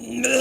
Ugh.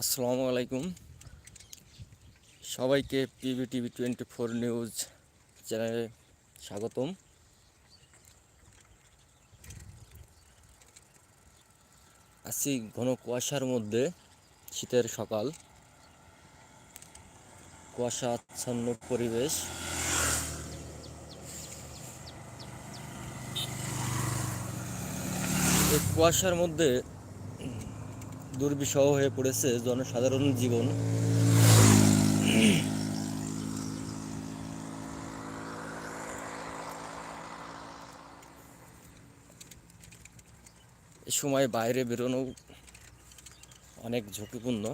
আসসালামু আলাইকুম। সবাইকে PB TV twenty four news চ্যানেলে স্বাগতম। আছি ঘন কুয়াশার মধ্যে, শীতের সকাল। কুয়াশা আচ্ছন্ন পরিবেশ এই কুয়াশার মধ্যে দুর্বিষহ হয়ে পড়েছে জনসাধারণ জীবন। এ সময় বাইরে বেরোনো অনেক ঝুঁকিপূর্ণ।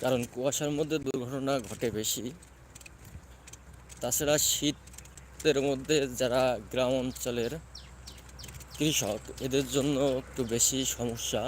কারণ কুয়াশার মধ্যে দুর্ঘটনা ঘটে বেশি। তাছাড়া শীতের মধ্যে যারা গ্রাম অঞ্চলের কৃষক এদের জন্য একটু বেশি সমস্যা।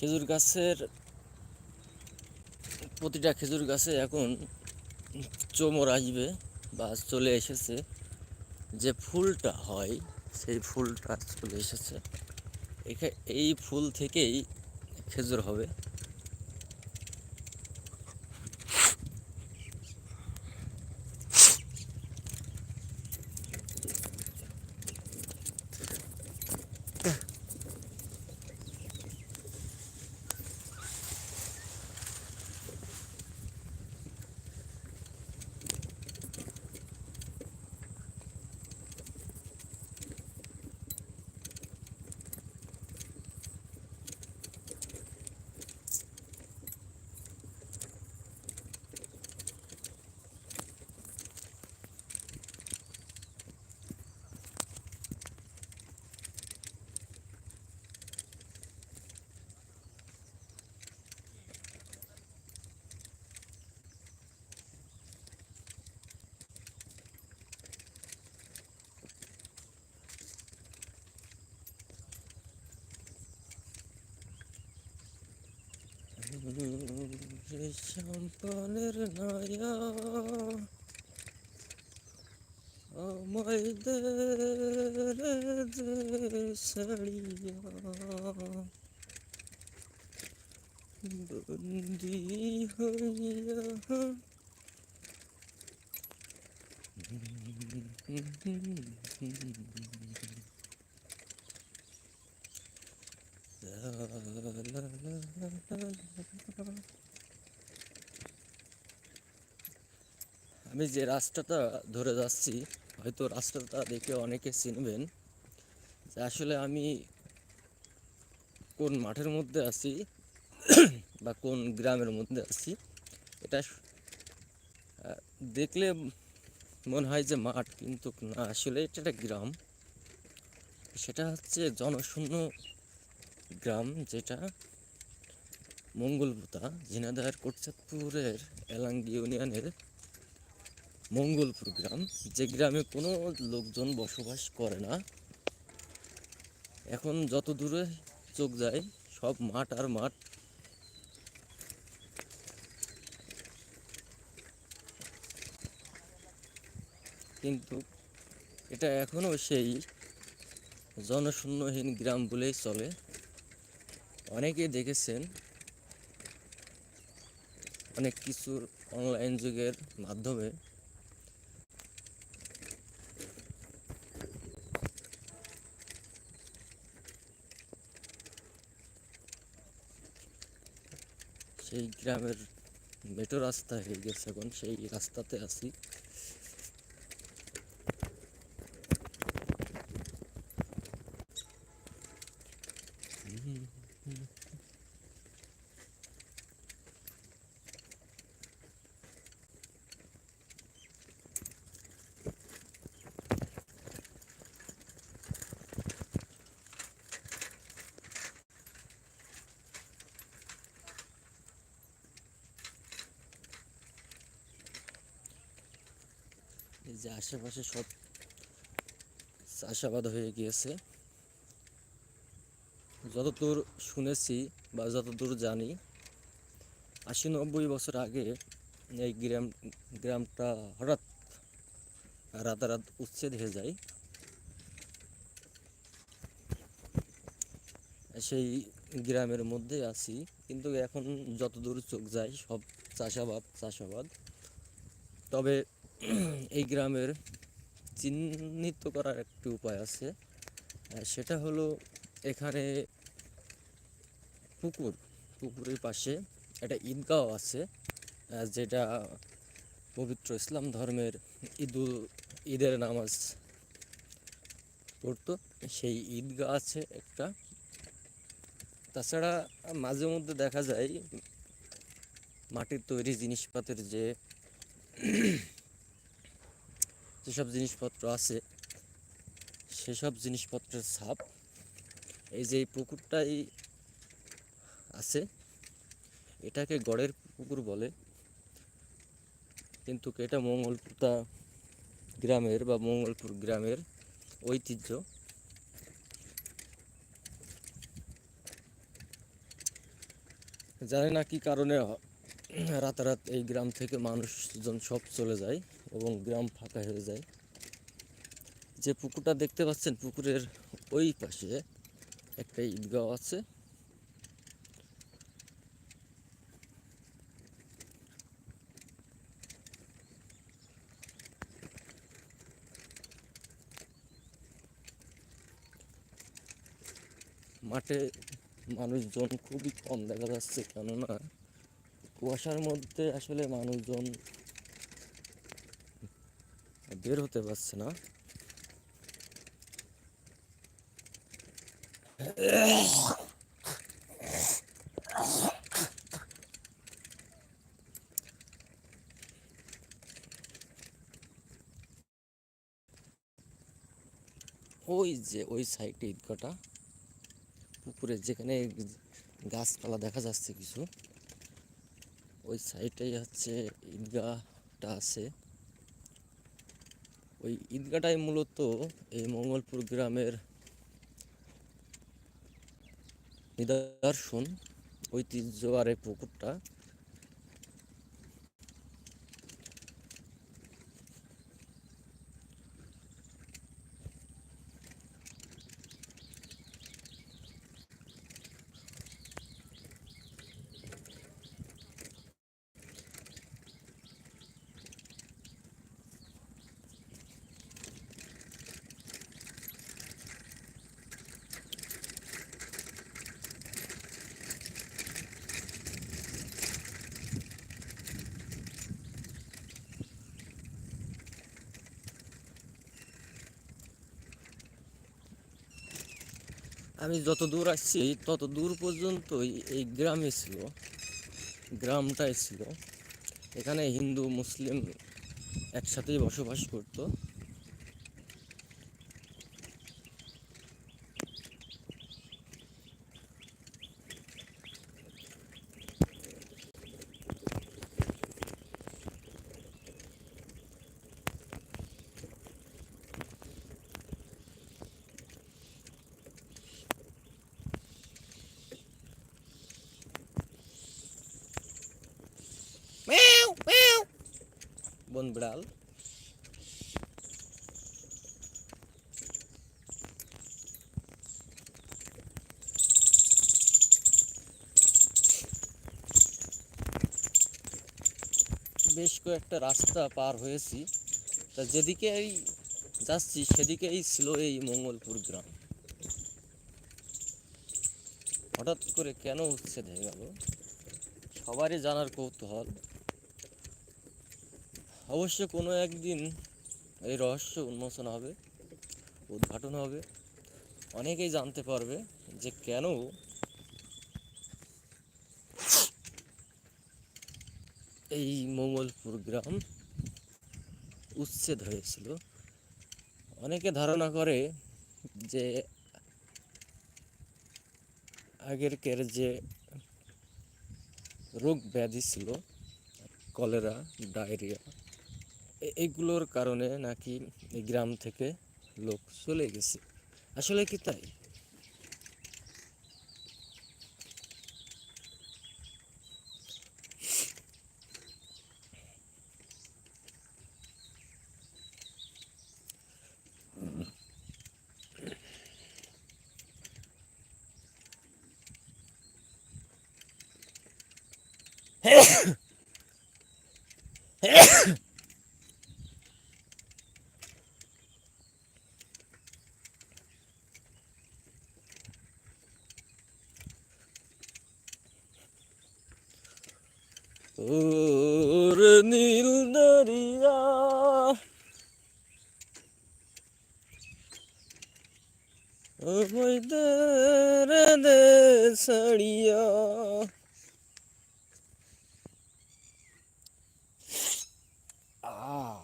খেজুর গাছের প্রতিটা খেজুর গাছে এখন চোমর আসবে বা চলে এসেছে। যে ফুলটা হয়, সেই ফুলটা চলে এসেছে। এই ফুল থেকেই খেজুর হবে। সম্পনের নয়া আমায় দে রে যে ছাড়িয়া বন্দি হইয়া আমি যে রাস্তাটা ধরে যাচ্ছি, হয়তো রাস্তাটা দেখে অনেকে চিনবেন যে আসলে আমি কোন মাঠের মধ্যে আছি বা কোন গ্রামের মধ্যে আছি। এটা দেখলে মনে হয় যে মাঠ কিন্তু না, আসলে এটা একটা গ্রাম। সেটা হচ্ছে জনশূন্য গ্রাম যেটা মঙ্গলপুতা ঝিনাইদহের কোটচাঁদপুরের এলাঙ্গি ইউনিয়নের মঙ্গলপুর গ্রাম, যে গ্রামে কোনো লোকজন বসবাস করে না। এখন যত দূরে চোখ যায়, সব মাঠ আর মাঠ। কিন্তু এটা এখনও সেই জনশূন্যহীন গ্রাম বলেই চলে। অনেকেই দেখেছেন, অনেক কিছুর অনলাইন যুগের মাধ্যমে সেই গ্রামের মেটো রাস্তা হয়ে গেছে এখন সেই রাস্তাতে আছি। যে আশেপাশে সব চাষাবাদ হয়ে গিয়েছে। যতদূর শুনেছি বা যতদূর জানি আশি নব্বই বছর আগে এই গ্রাম, গ্রামটা হঠাৎ রাতারাত উচ্ছেদ হয়ে যায়। সেই গ্রামের মধ্যে আছি, কিন্তু এখন যতদূর চোখ যায় সব চাষাবাদ চাষাবাদ। তবে এই গ্রামের চিহ্নিত করার একটি উপায় আছে। সেটা হলো এখানে পুকুর, পুকুরের পাশে একটা ঈদগাহ আছে যেটা পবিত্র ইসলাম ধর্মের ঈদুল, ঈদের নামাজ পড়তো। সেই ঈদগাহ আছে একটা। তাছাড়া মাঝে মধ্যে দেখা যায় মাটির তৈরি জিনিসপাতের যে যেসব জিনিসপত্র আছে, সেসব জিনিসপত্রের ছাপ, এই যে পুকুরটাই আছে, এটাকে গড়ের পুকুর বলে। কিন্তু এটা মঙ্গলপুরতা গ্রামের বা মঙ্গলপুর গ্রামের ঐতিহ্য। জানি না কি কারণে রাতারাত এই গ্রাম থেকে মানুষজন সব চলে যায়। এবং গ্রাম ফাঁকা হয়ে যায়। যে পুকুরটা দেখতে পাচ্ছেন, পুকুরের ওই পাশে একটা ঈদগাহ আছে। মাঠে মানুষজন খুবই কম দেখা যাচ্ছে, কেননা কুয়াশার মধ্যে আসলে মানুষজন বের হতে পারছে না। ওই যে ওই সাইডে ঈদগাটা পুকুরে যেখানে গাছপালা দেখা যাচ্ছে কিছু, ওই সাইডটাই হচ্ছে ঈদগাহটা আছে। ওই ঈদগাটাই মূলত এই মঙ্গলপুর গ্রামের নিদর্শন ঐতিহ্য আর এই পুকুরটা। আমি যত দূর আসছি, তত দূর পর্যন্ত এই গ্রামে ছিল, গ্রামটাই ছিল। এখানে হিন্দু, মুসলিম একসাথেই বসবাস করতো। বন বিড়াল। বেশ কয়েকটা রাস্তা পার হয়েছি। তা যেদিকেই যাচ্ছি, সেদিকেই ছিল এই মঙ্গলপুর গ্রাম। হঠাৎ করে কেন উচ্ছেদ হয়ে গেল? সবারই জানার কৌতূহল। অবশ্য কোনো একদিন এই রহস্য উন্মোচন হবে, উদ্ঘাটন হবে, অনেকেই জানতে পারবে যে কেন এই মঙ্গলপুর গ্রাম উচ্ছেদ হয়েছিল। অনেকে ধারণা করে যে আগেরকের যে রোগ ব্যাধি ছিল, কলেরা, ডায়রিয়া এইগুলোর কারণে নাকি এই গ্রাম থেকে লোক চলে গেছে। আসলে কি তাই? ওর দে দে সড়িয়া আহ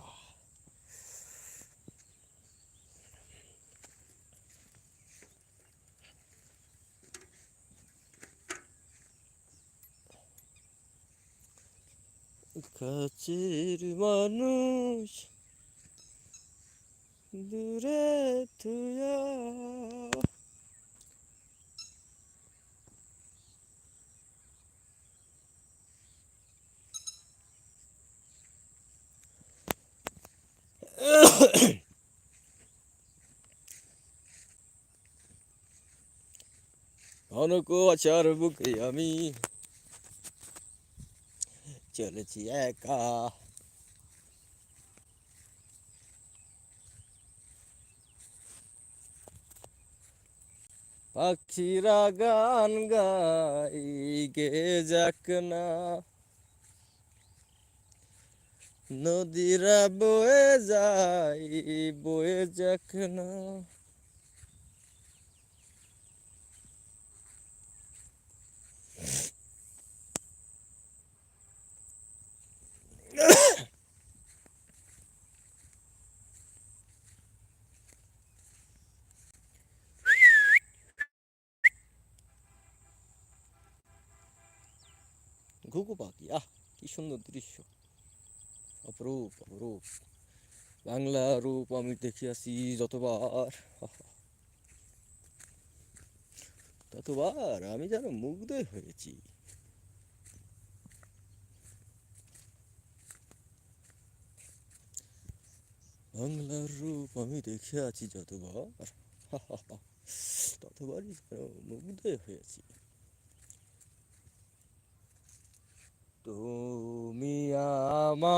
কাছের মানুষ দূরে থুয়া অনক আচার বুকে আমি চলেছি একা। পাখিরা গান গাই গে যাক না। নদীরা বয়ে যাই বয়ে যাক না। ঘুঘু পাখি আহ কি সুন্দর দৃশ্য। অপরূপ অপরূপ। বাংলা রূপ আমি দেখিয়াছি যতবার। ততবার আমি যেন মুগ্ধ হয়েছি। বাংলার রূপ আমি দেখে আছি যতবার। ততবারই যেন মুগ্ধ হয়েছি। তুমি আমার